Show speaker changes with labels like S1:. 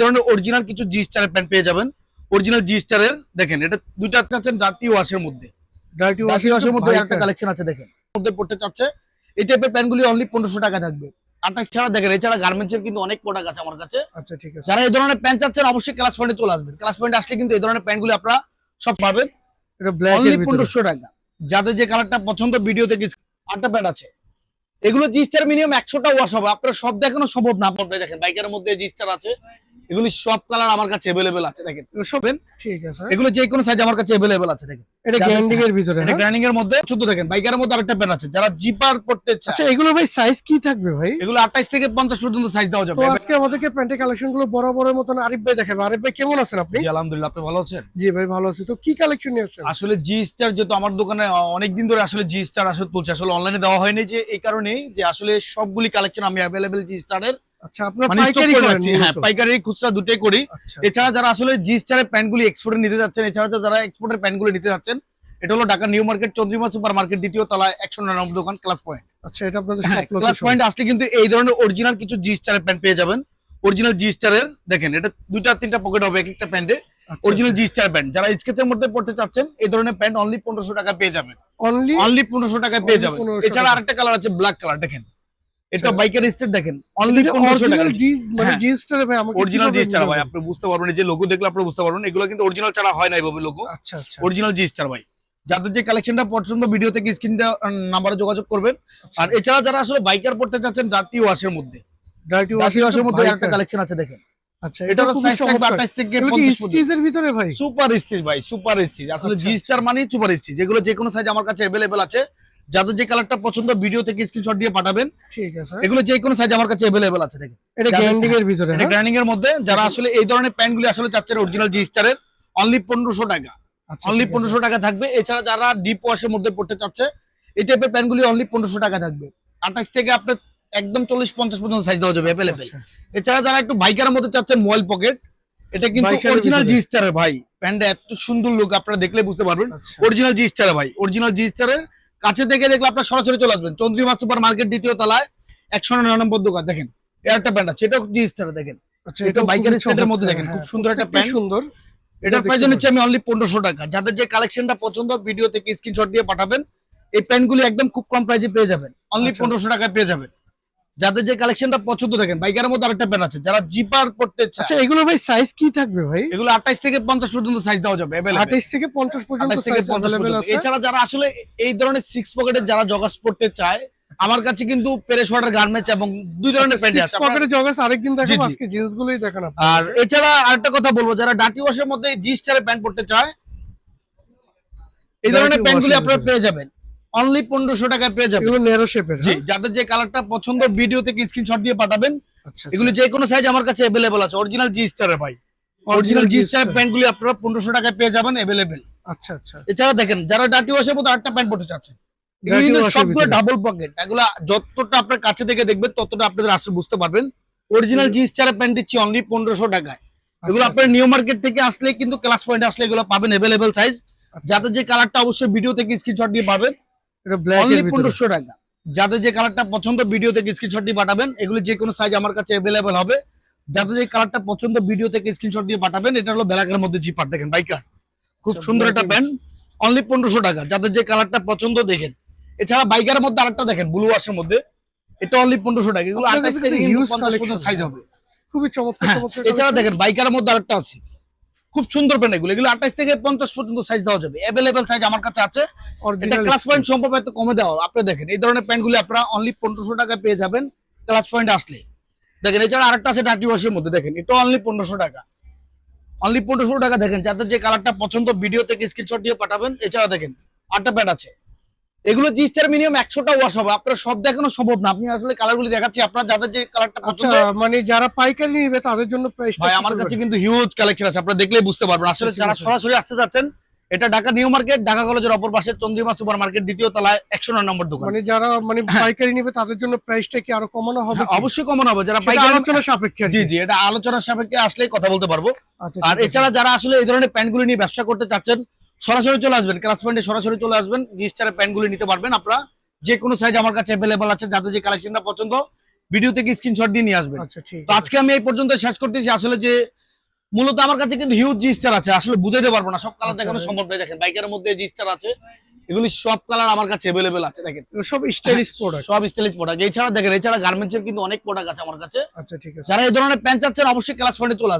S1: ধরনের অরিজিনাল কিছু জি স্টারের প্যান্ট পেয়ে যাবেন। অরিজিনাল জি স্টারের দেখেন এটা দুইটা আছেন ডার্টি ওয়াশের মধ্যে।
S2: ডার্টি
S1: ডার্টি ওয়াশের মধ্যে একটা
S2: কালেকশন
S1: আছে দেখেন। মধ্যে পড়তে চাচ্ছে। এই টাইপের প্যান্টগুলি অনলি পনেরোশো টাকা থাকবে। আঠাশ ছাড়া দেখেন এছাড়া গার্মেন্টস এর কিন্তু অনেক প্রোডাক্ট আছে আমার কাছে।
S2: আচ্ছা ঠিক আছে।
S1: যারা এই ধরনের প্যান্ট চাচ্ছেন অবশ্যই ক্লাস পয়েন্টে চলে আসবেন। ক্লাস পয়েন্টে আসলে কিন্তু এই ধরনের প্যান্টগুলি আপনারা সব পাবেন।
S2: এটা ব্ল্যাক
S1: অনলি পনেরোশো টাকা। যাদের যে কালারটা পছন্দ ভিডিও থেকে আটটা প্যান্ট আছে। এগুলো জি স্টার মিনিমাম একশোটা ওয়াশ হবে। আপনারা সব দেখানো সম্ভব না। আপনারা দেখেন বাইকের মধ্যে জি স্টার আছে। এগুলি সব কালার আমার কাছে অ্যাভেলেবেল আছে দেখেন। সব
S2: ঠিক আছে।
S1: এগুলো যে কোনো সাইজ আমার কাছে অ্যাভেলেবেল আছে দেখেন।
S2: এটা গ্যান্ডিং এর ভিতরে
S1: এটা? গ্রাইন্ডিং এর মধ্যে শুধু দেখেন বাইকের মধ্যে আরেকটা প্যান্ট আছে যারা জিপার পড়তে
S2: আচ্ছা এগুলো ভাই সাইজ কি থাকবে ভাই?
S1: এগুলো আঠাইশ থেকে পঞ্চাশ পর্যন্ত সাইজ দেওয়া যাবে।
S2: তো আজকে আমাদেরকে প্যান্টের কালেকশনগুলো বড় বড় মতন আরিফ ভাই দেখাবে। আরিফ ভাই কেমন আছেন আপনি?
S1: জি আলহামদুলিল্লাহ আপনি ভালো আছেন?
S2: জি ভাই ভালো আছি। তো কি কালেকশন নিয়ে আসছেন?
S1: আসলে জি স্টার যেহেতু আমার দোকানে অনেক দিন ধরে আসলে জি স্টার আসলে তুলছে। আসলে অনলাইনে দেওয়া হয়নি যে এই কারণেই যে আসলে সবগুলি কালেকশন আমি অ্যাভেলেবেল জি স্টারের
S2: আচ্ছা আপনার
S1: মানে
S2: পাইকারি করেন
S1: হ্যাঁ পাইকারি খুচরা দুটোই করি।
S2: আচ্ছা।
S1: এছাড়া যারা আসলে জি স্টারের প্যান্টগুলি এক্সপোর্টে নিতে যাচ্ছেন এছাড়া যারা এক্সপোর্টের প্যান্টগুলি নিতে যাচ্ছেন এটা হলো Dhaka New Market Chandrima Super Market দ্বিতীয় তলায় একশো নিরানব্বই দোকান ক্লাস পয়েন্ট
S2: আচ্ছা এটা আপনাদের
S1: ক্লাস পয়েন্ট আসলে কিন্তু এই ধরনের অরিজিনাল কিছু প্যান্ট পেয়ে যাবেন। অরিজিনাল জি স্টারের দেখেন এটা দুইটা তিনটা পকেট হবে এক একটা প্যান্টে। অরিজিনাল জি স্টার প্যান্ট যারা স্কেচের মধ্যে পড়তে চাচ্ছেন এই ধরনের প্যান্ট অনলি পনেরোশো টাকা পেয়ে যাবেন।
S2: অনলি
S1: অনলি পনেরোশো টাকা পেয়ে যাবেন। এছাড়া আরেকটা কালার আছে ব্ল্যাক কালার দেখেন। এটা
S2: আচ্ছা।
S1: বাইকের স্টেট দেখেন অনলি টাকা
S2: মানে
S1: হ্যাঁ।
S2: জি ভাই আমাকে
S1: অরিজিনাল ভাই আপনি বুঝতে পারবেন যে লোগো দেখলে আপনি বুঝতে পারবেন এগুলো কিন্তু অরিজিনাল ছাড়া হয় না এইভাবে লোগো
S2: আচ্ছা আচ্ছা।
S1: অরিজিনাল ভাই। যাদের যে কালেকশনটা পছন্দ ভিডিও থেকে স্ক্রিন নাম্বারে যোগাযোগ করবেন।
S2: আচ্ছা।
S1: আর এছাড়া যারা আসলে বাইকার পড়তে চাচ্ছেন ডার্টি ওয়াশের মধ্যে।
S2: ডার্টি
S1: ওয়াশের মধ্যে একটা কালেকশন আছে দেখেন।
S2: আচ্ছা
S1: এটা সাইজ থাকবে 28 থেকে 50 পর্যন্ত
S2: ভিতরে ভাই?
S1: সুপার স্টিচ ভাই সুপার স্টিচ আসলে জি স্টার মানে সুপার স্টিচ যেগুলো যে কোনো সাইজ আমার কাছে অ্যাভেলেবেল আছে যাদের যে কালারটা পছন্দ ভিডিও থেকে স্ক্রিনশট দিয়ে পাঠাবেন।
S2: ঠিক আছে।
S1: এগুলো যে কোনো সাইজ আমার কাছে অ্যাভেলেবেল আছে দেখেন।
S2: এটা গ্যান্ডিং এর ভিতরে
S1: এটা? গ্রাইন্ডিং এর মধ্যে যারা আসলে এই ধরনের প্যান্টগুলি আসলে চাচ্ছেন অরিজিনাল জি স্টারের অনলি পনেরোশো টাকা।
S2: আচ্ছা,
S1: অনলি
S2: ঠিক আছে।
S1: পনেরোশো টাকা থাকবে। এছাড়া যারা ডিপ ওয়াশের মধ্যে পড়তে চাচ্ছে এই টাইপের প্যান্টগুলি অনলি পনেরোশো টাকা থাকবে। আঠাশ থেকে আপনার একদম চল্লিশ পঞ্চাশ পর্যন্ত সাইজ দেওয়া যাবে অ্যাভেলেবেল
S2: আচ্ছা,
S1: এছাড়া যারা একটু বাইকারের মধ্যে চাচ্ছেন মোবাইল পকেট এটা কিন্তু অরিজিনাল। জি স্টারের ভাই। প্যান্টটা এত সুন্দর লুক আপনারা দেখলে বুঝতে পারবেন। অরিজিনাল জি স্টারের ভাই। অরিজিনাল জি স্টারের কাছে থেকে দেখলে আপনার সরাসরি চলে আসবেন। চন্দ্রিমা সুপার মার্কেট দ্বিতীয় তলায় একশো নিরানব্বই দোকান দেখেন। এর একটা প্যান্ট আছে এটাও জিনিসটা দেখেন।
S2: আচ্ছা
S1: এটা বাইকের মধ্যে দেখেন, খুব
S2: হ্যাঁ,
S1: সুন্দর একটা প্যান্ট।
S2: সুন্দর।
S1: এটার প্রাইস হচ্ছে আমি অনলি পনেরোশো টাকা। যাদের যে কালেকশনটা পছন্দ ভিডিও থেকে স্ক্রিনশট দিয়ে পাঠাবেন এই প্যান্টগুলি একদম খুব কম প্রাইসে পেয়ে যাবেন। অনলি
S2: আচ্ছা।
S1: পনেরোশো টাকায় পেয়ে যাবেন। যাদের যে কালেকশনটা পছন্দ দেখেন বাইকের মধ্যে আরেকটা প্যান্ট আছে যারা জিপার পড়তে চায়।
S2: আচ্ছা এগুলো ভাই সাইজ কি থাকবে ভাই?
S1: এগুলো আঠাইশ থেকে পঞ্চাশ পর্যন্ত সাইজ দেওয়া যাবে available।
S2: আঠাইশ থেকে পঞ্চাশ পর্যন্ত সাইজ
S1: 50 পর্যন্ত।
S2: আছে।
S1: এছাড়া যারা আসলে এই ধরনের সিক্স পকেটের যারা জগাস পড়তে চায় আমার কাছে কিন্তু পেরেশ ওয়াটার গার্মেন্টস এবং দুই ধরনের প্যান্ট আছে।
S2: পকেটে জগাস আরেকদিন দেখাবো। আজকে জিন্স গুলোই দেখান
S1: আর এছাড়া আরেকটা কথা বলব যারা ডাটি ওয়াশের মধ্যে জি স্টারের প্যান্ট পড়তে চায় এই ধরনের প্যান্টগুলি আপনারা পেয়ে যাবেন। অনলি পনেরোশো টাকায় পেয়ে যাবেন।
S2: এগুলো নেরো শেপের
S1: জি যাদের যে কালারটা পছন্দ ভিডিও থেকে স্ক্রিনশট দিয়ে পাঠাবেন।
S2: আচ্ছা
S1: এগুলো যে কোনো সাইজ আমার কাছে অ্যাভেলেবেল আছে। অরিজিনাল জি স্টারের ভাই। অরিজিনাল জি স্টারের প্যান্টগুলি আপনারা পনেরোশো টাকায় পেয়ে যাবেন অ্যাভেলেবেল
S2: আচ্ছা আচ্ছা।
S1: এছাড়া দেখেন যারা ডাটি ওয়াশের আরেকটা প্যান্ট পড়তে সবগুলো ডাবল পকেট এগুলো যতটা আপনার কাছে থেকে দেখবেন ততটা আপনাদের আসলে বুঝতে পারবেন। অরিজিনাল জি স্টারের প্যান্ট দিচ্ছি অনলি পনেরোশো টাকায়। এগুলো
S2: আচ্ছা,
S1: আপনার নিউ মার্কেট থেকে আসলে কিন্তু ক্লাস পয়েন্ট আসলে এগুলো পাবেন অ্যাভেলেবেল সাইজ
S2: আচ্ছা।
S1: যাদের যে কালারটা অবশ্যই ভিডিও থেকে স্ক্রিনশট দিয়ে পাবেন।
S2: এটা ব্ল্যাক এর ভিতরে।
S1: পনেরোশো টাকা। যাদের যে কালারটা পছন্দ ভিডিও থেকে স্ক্রিনশট দিয়ে পাঠাবেন এগুলো যে কোনো সাইজ আমার কাছে অ্যাভেলেবেল হবে। যাদের যে কালারটা পছন্দ ভিডিও থেকে স্ক্রিনশট দিয়ে পাঠাবেন এটা হলো ব্ল্যাকের মধ্যে জিপার দেখেন বাইকার খুব
S2: আচ্ছা,
S1: সুন্দর একটা প্যান্ট অনলি পনেরোশো টাকা। যাদের যে কালারটা পছন্দ দেখেন। এছাড়া বাইকারের মধ্যে আরেকটা দেখেন ব্লু ওয়াশের মধ্যে। এটা অনলি পনেরোশো টাকা। এগুলো থেকে সাইজ হবে।
S2: খুবই চমৎকার
S1: এছাড়া দেখেন বাইকারের মধ্যে আরেকটা আছে। খুব সুন্দর প্যান্ট এগুলো। এগুলো আঠাশ থেকে পঞ্চাশ পর্যন্ত সাইজ দেওয়া যাবে। অ্যাভেলেবেল সাইজ আমার কাছে আছে। এটা ক্লাস পয়েন্ট সম্ভব এত কমে দেওয়া আপনি দেখেন এই ধরনের প্যান্টগুলি আপনারা অনলি পনেরোশো টাকায় পেয়ে যাবেন। ক্লাস পয়েন্ট আসলে। দেখেন এছাড়া আরেকটা আছে ডাটি ওয়াশের মধ্যে। দেখেন এটা অনলি পনেরোশো টাকা। অনলি পনেরোশো টাকা দেখেন। যাদের যে কালারটা পছন্দ ভিডিও থেকে স্ক্রিনশট দিয়ে পাঠাবেন। এছাড়া দেখেন আটটা প্যান্ট আছে। এগুলো জি স্টার মিনিমাম একশোটা ওয়াশ হবে। আপনারা সব দেখানো সম্ভব না। আপনি আসলে কালারগুলি দেখাচ্ছি। আপনারা যাদের যে কালারটা
S2: আচ্ছা
S1: পছন্দ
S2: মানে যারা পাইকারি নিবে তাদের জন্য প্রাইস
S1: ভাই আমার কাছে কিন্তু হিউজ কালেকশন আছে। আপনারা দেখলেই বুঝতে পারবেন। আসলে যারা সরাসরি আসতে যাচ্ছেন এটা ঢাকা নিউ মার্কেট ঢাকা কলেজের অপর পাশে চন্দ্রিমা সুপার মার্কেট দ্বিতীয় তলায় একশো নয় নম্বর দোকান।
S2: মানে যারা মানে পাইকারি নিবে তাদের জন্য প্রাইসটা কি আরও কমানো হবে
S1: হ্যাঁ, অবশ্যই কমানো হবে। যারা পাইকারি
S2: আলোচনা সাপেক্ষে
S1: জি জি এটা আলোচনার সাপেক্ষে আসলেই কথা বলতে পারব।
S2: আচ্ছা
S1: আর এছাড়া যারা আসলে এই ধরনের প্যান্টগুলি নিয়ে ব্যবসা করতে চাচ্ছেন সরাসরি চলে আসবেন ক্লাস পয়েন্টে সরাসরি চলে আসবেন জি স্টারের প্যান্টগুলি নিতে পারবেন আপনারা। যে কোনো সাইজ আমার কাছে অ্যাভেলেবল আছে যাদের যে কালেকশনটা পছন্দ ভিডিও থেকে স্ক্রিনশট দিয়ে নিয়ে আসবেন।
S2: আচ্ছা
S1: তো আজকে আমি এই পর্যন্ত শেষ করতেছি। আসলে যে মূলত আমার কাছে কিন্তু হিউজ জি স্টার আছে আসলে বুঝাইতে পারব না সব কালার
S2: আচ্ছা,
S1: দেখানো সম্ভব নয় দেখেন বাইকের মধ্যে জি স্টার আছে এগুলি সব কালার আমার কাছে অ্যাভেলেবেল আছে দেখেন।
S2: সব স্টাইলিশ প্রোডাক্ট
S1: সব স্টাইলিশ প্রোডাক্ট এছাড়া দেখেন এছাড়া গার্মেন্টস এর কিন্তু অনেক প্রোডাক্ট আছে আমার কাছে।
S2: আচ্ছা ঠিক আছে।
S1: যারা এই ধরনের প্যান্ট চাচ্ছেন অবশ্যই ক্লাস পয়েন্টে চলে আসবেন।